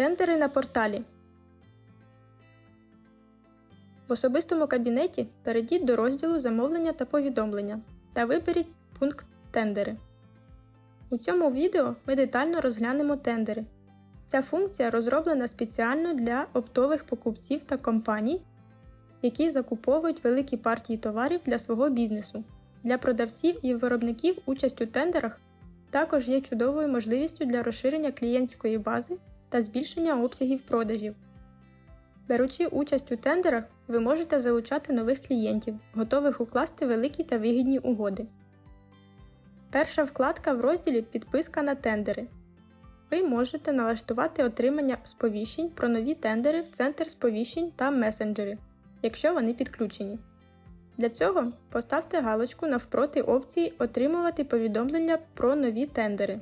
Тендери на порталі. В особистому кабінеті перейдіть до розділу Замовлення та повідомлення та виберіть пункт Тендери. У цьому відео ми детально розглянемо тендери. Ця функція розроблена спеціально для оптових покупців та компаній, які закуповують великі партії товарів для свого бізнесу. Для продавців і виробників участь у тендерах також є чудовою можливістю для розширення клієнтської бази та збільшення обсягів продажів. Беручи участь у тендерах, ви можете залучати нових клієнтів, готових укласти великі та вигідні угоди. Перша вкладка в розділі Підписка на тендери. Ви можете налаштувати отримання сповіщень про нові тендери в центр сповіщень та месенджери, якщо вони підключені. Для цього поставте галочку навпроти опції Отримувати повідомлення про нові тендери.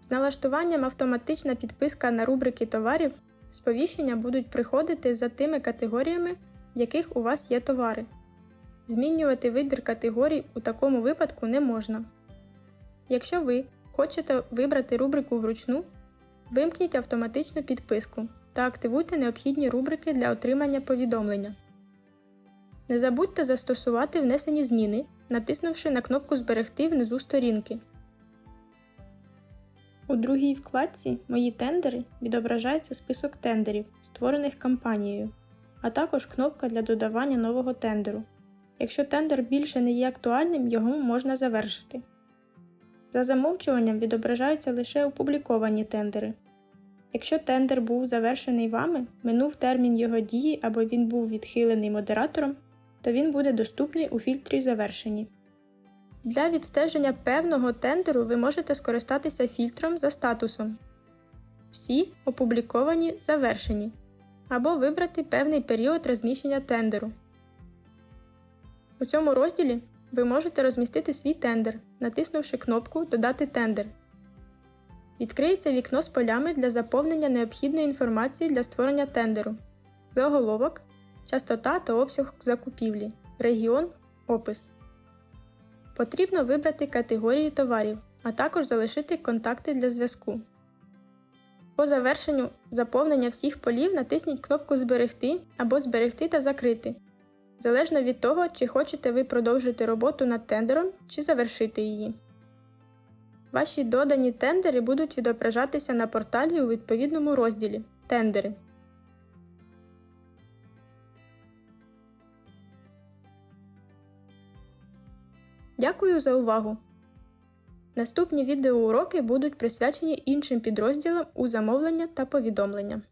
З налаштуванням автоматична підписка на рубрики товарів сповіщення будуть приходити за тими категоріями, в яких у вас є товари. Змінювати вибір категорій у такому випадку не можна. Якщо ви хочете вибрати рубрику вручну, вимкніть автоматичну підписку та активуйте необхідні рубрики для отримання повідомлення. Не забудьте застосувати внесені зміни, натиснувши на кнопку Зберегти внизу сторінки. У другій вкладці Мої тендери відображається список тендерів, створених компанією, а також кнопка для додавання нового тендеру. Якщо тендер більше не є актуальним, його можна завершити. За замовчуванням відображаються лише опубліковані тендери. Якщо тендер був завершений вами, минув термін його дії або він був відхилений модератором, то він буде доступний у фільтрі Завершені. Для відстеження певного тендеру ви можете скористатися фільтром за статусом Всі опубліковані завершені або вибрати певний період розміщення тендеру. У цьому розділі ви можете розмістити свій тендер, натиснувши кнопку Додати тендер. Відкриється вікно з полями для заповнення необхідної інформації для створення тендеру, заголовок, частота та обсяг закупівлі, регіон, опис. Потрібно вибрати категорії товарів, а також залишити контакти для зв'язку. По завершенню заповнення всіх полів натисніть кнопку Зберегти або Зберегти та закрити, залежно від того, чи хочете ви продовжити роботу над тендером чи завершити її. Ваші додані тендери будуть відображатися на порталі у відповідному розділі Тендери. Дякую за увагу! Наступні відеоуроки будуть присвячені іншим підрозділам у замовлення та повідомлення.